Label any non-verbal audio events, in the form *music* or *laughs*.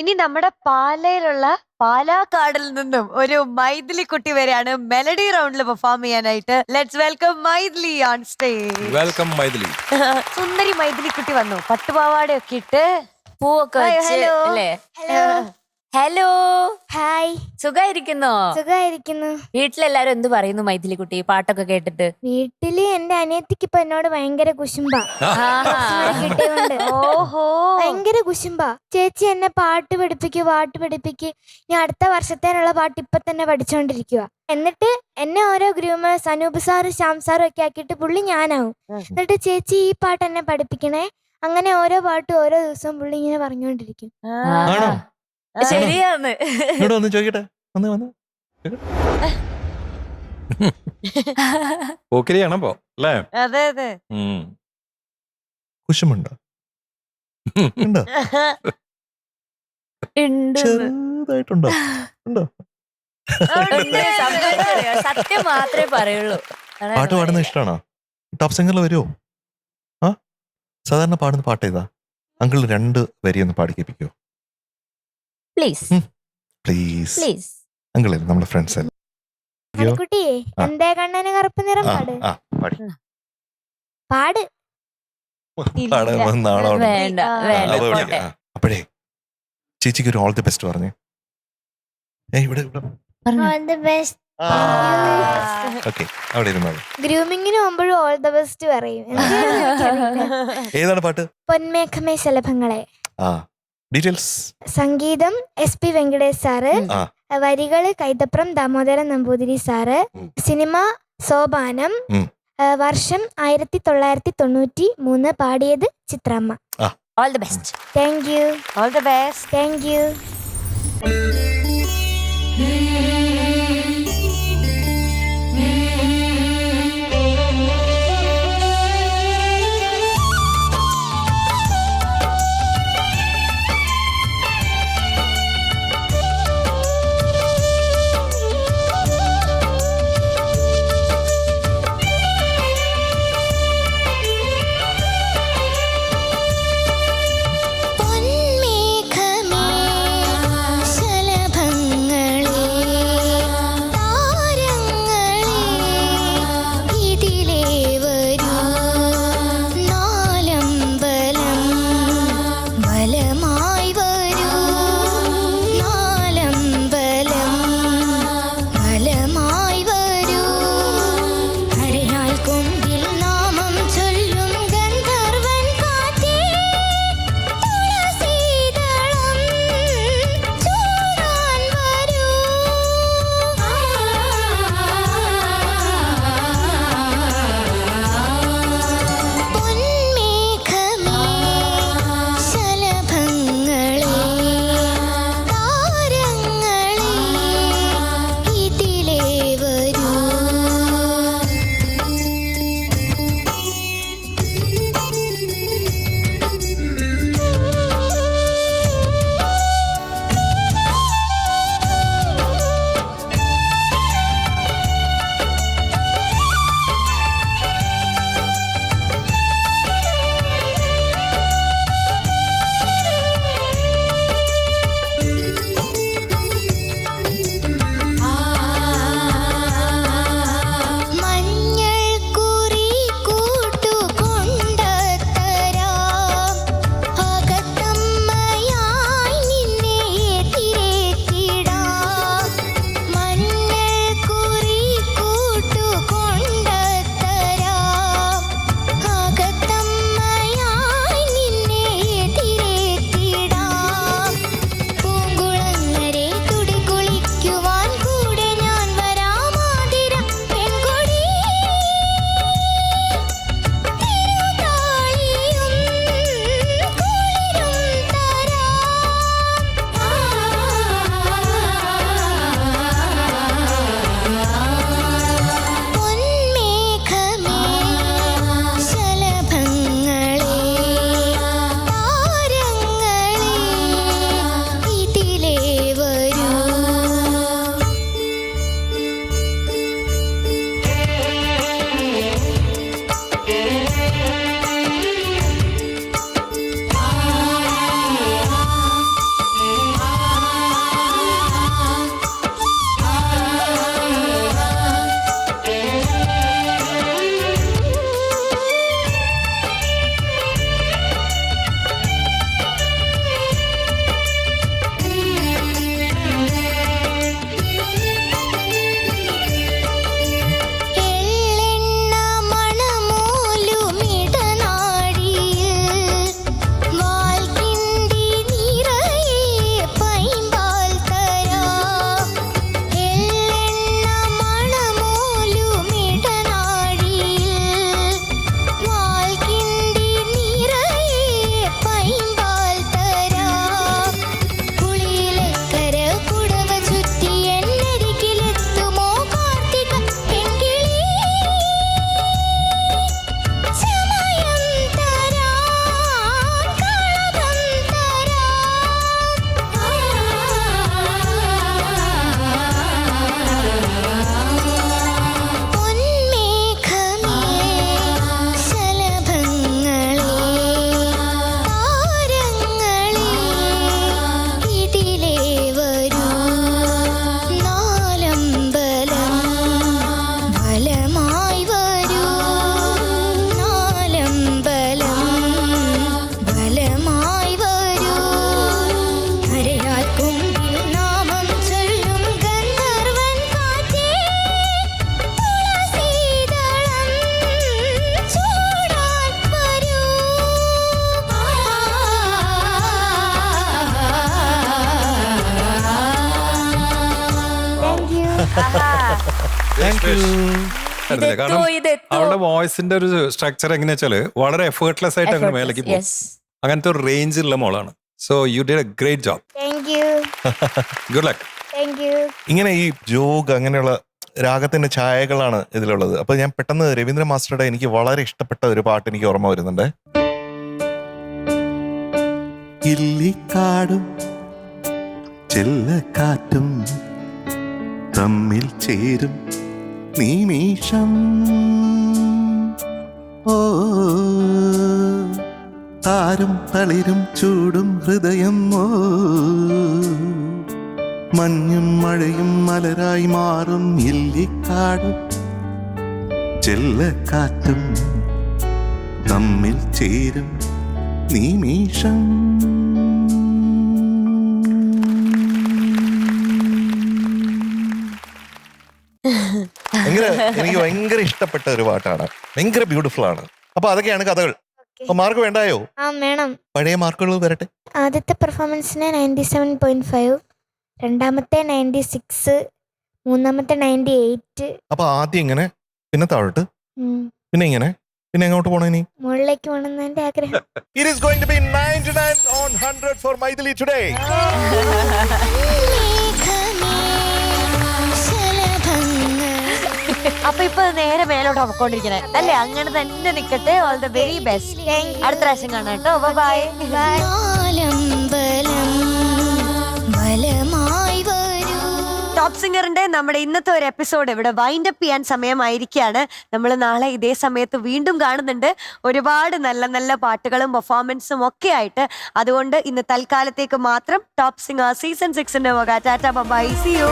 ഇനി നമ്മുടെ പാലയിലുള്ള പാലാക്കാടിൽ നിന്നും ഒരു മൈഥിലി കുട്ടി വരെയാണ് മെലഡി റൗണ്ടിൽ പെർഫോം ചെയ്യാനായിട്ട്. Let's welcome Maithili on stage welcome Maithili. സുന്ദരി മൈഥിലി കുട്ടി വന്നു. പട്ടുപാവാടയൊക്കെ ഇട്ട് പൂവൊക്കെ വെച്ച് ഹലോ. അല്ലേ? സുഖായിരിക്കുന്നോ? സുഖമായിരിക്കുന്നു വീട്ടിലെല്ലാരും എന്ത് പറയുന്നു മൈഥിലി കുട്ടി പാട്ടൊക്കെ കേട്ടിട്ട്? വീട്ടിൽ എന്റെ അനിയത്തിക്ക് ഇപ്പൊ എന്നോട് ഭയങ്കര കുശുമ്പ. കിട്ടിയോണ്ട്. ഓഹോ. ഭയങ്കര കുശുമ്പ. ചേച്ചി എന്നെ പാട്ട് പഠിപ്പിക്കൂ പാട്ട് പഠിപ്പിക്ക്. ഞാൻ അടുത്ത വർഷത്തേനുള്ള പാട്ട് ഇപ്പൊ തന്നെ പഠിച്ചോണ്ടിരിക്കുക എന്നിട്ട് എന്നെ ഓരോ ഗ്രൂമ അനൂപ് സാറും ശ്യാം സാറും ഒക്കെ ആക്കിയിട്ട് പുള്ളി ഞാനാവും. എന്നിട്ട് ചേച്ചി ഈ പാട്ട് എന്നെ പഠിപ്പിക്കണേ. അങ്ങനെ ഓരോ പാട്ടും ഓരോ ദിവസവും പുള്ളി ഇങ്ങനെ പറഞ്ഞുകൊണ്ടിരിക്കും ആണോ? ശരിയാന്ന് ഇവിടെ വന്ന് ചോദിക്കട്ടെ? വന്ന് വന്ന്. *laughs* പോക്കിരിയാണപ്പോ അല്ലേ? അതെ അതെ. കുശുമുണ്ടോ? ഉണ്ടോ? ചെറുതായിട്ടുണ്ടോ? ഉണ്ടോ. സത്യം മാത്രമേ പറയുള്ളൂ. പാട്ട് പാടുന്ന. ഇഷ്ടമാണോ ടോപ്പ് സിംഗറിൽ വരുമോ ആ? സാധാരണ പാടുന്ന പാട്ട് ഏതാ? അങ്കിൾ രണ്ട് വരി ഒന്ന് പാടി കേൾപ്പിക്കോ. പ്ലീസ് പ്ലീസ് പ്ലീസ് അങ്കിളെ നമ്മുടെ ഫ്രണ്ട്സ് അല്ലേ? അയ്യോ. എന്തേ കണ്ണന് കറുപ്പ് നിറം പാട്? ആ പാടി. പാടാൻ നാണോ വേണ്ട വേണ്ട അപ്പൊ പോട്ടെ. ആ, അപ്പോഴേ ചേച്ചിക്ക് ഒരു ഓൾ ദി ബെസ്റ്റ് പറഞ്ഞേ. ഏ ഇവിടെ ഇവിടെ. പറഞ്ഞോ. ഓൾ ദി ബെസ്റ്റ് ഓക്കെ അവിടെ ഗ്രൂമിങ്ങിന് പോകുമ്പോഴും ഓൾ ദ ബെസ്റ്റ് പറയും. എന്തിനാണെന്ന് എനിക്കറിയില്ല. ഏതാണ് പാട്ട്? പൊന്മേഘമേ ശലഭങ്ങളെ. ആ. ഡീറ്റെയിൽസ് സംഗീതം എസ് പി വെങ്കടേഷ് സാറ്. ആ. വരികൾ കൈതപ്രം ദാമോദരൻ നമ്പൂതിരി സാറ്. ഉം. സിനിമ സോപാനം. ഉം. ആ, വർഷം ആയിരത്തി തൊള്ളായിരത്തി തൊണ്ണൂറ്റി മൂന്ന് പാടിയത് ചിത്രമ്മ. All the best thank you all the best thank you അറിയില്ല. കാരണം അവളുടെ വോയിസിന്റെ ഒരു സ്ട്രക്ചർ എങ്ങനെയാ വെച്ചാൽ വളരെ എഫേർട്ട്ലെസ് ആയിട്ട് അങ്ങനെ മേലേക്ക് പോകും. അങ്ങനത്തെ ഒരു റേഞ്ച് ഉള്ള മോളാണ്. So you did a great job good luck ഇങ്ങനെ ഈ ജോഗ് അങ്ങനെയുള്ള രാഗത്തിന്റെ ഛായകളാണ് ഇതിലുള്ളത്. അപ്പൊ ഞാൻ പെട്ടെന്ന് രവീന്ദ്ര മാസ്റ്ററുടെ എനിക്ക് വളരെ ഇഷ്ടപ്പെട്ട ഒരു പാട്ട് എനിക്ക് ഓർമ്മ വരുന്നുണ്ട്. ഇല്ലിക്കാടും ചെല്ലക്കാറ്റും തമ്മിൽ ചേരും. നിമിഷം. ഓ താരും തളിരും ചൂടും ഹൃദയം ഓ. മഞ്ഞും മഴയും മലരായി മാറും ഇല്ലിക്കാടും ചെല്ലക്കാറ്റും തമ്മിൽ ചേരും നിമിഷം. എനിക്ക് ഭയങ്കര ഇഷ്ടപ്പെട്ട ഒരു പാട്ടാണ്. ഭയങ്കര ബ്യൂട്ടിഫുൾ ആണ്. അപ്പൊ അതൊക്കെയാണ് കഥകൾ. അപ്പൊ മാർക്ക് വേണ്ടായോ? ആ വേണം. പഴയ മാർക്കുകൾ വരട്ടെ. ആദ്യത്തെ പെർഫോമൻസിന് നയന്റി സെവൻ പോയിന്റ് ഫൈവ് രണ്ടാമത്തെ നയന്റി സിക്സ് മൂന്നാമത്തെ നയന്റി എയ്റ്റ് അപ്പൊ ആദ്യം ഇങ്ങനെ പിന്നെ താഴോട്ട്. പിന്നെ ഇങ്ങനെ പിന്നെ എങ്ങോട്ട് പോണേ ഇനി? മുകളിലേക്ക് വേണമെന്ന് എന്റെ ആഗ്രഹം. It is going to be 99 on 100 four Maithili today. അപ്പൊ ഇപ്പൊ നേരെ മേലോട്ട് പൊക്കോണ്ടിരിക്കണേ. അല്ലേ? അങ്ങനെ തന്നെ നിക്കട്ടെ. ഓൾ ദ വെരി ബെസ്റ്റ് അടുത്ത പ്രാവശ്യം കാണാം കേട്ടോ. ബൈ ടോപ്പ് സിംഗറിന്റെ നമ്മുടെ ഇന്നത്തെ ഒരു എപ്പിസോഡ് ഇവിടെ വൈൻഡ് അപ്പ് ചെയ്യാൻ സമയമായിരിക്കുകയാണ്. നമ്മൾ നാളെ ഇതേ സമയത്ത് വീണ്ടും കാണുന്നുണ്ട്. ഒരുപാട് നല്ല നല്ല പാട്ടുകളും പെർഫോമൻസും ഒക്കെ ആയിട്ട്. അതുകൊണ്ട് ഇന്ന് തൽക്കാലത്തേക്ക് മാത്രം ടോപ്പ് സിംഗർ സീസൺ സിക്സിന്റെ വക. Tata by C U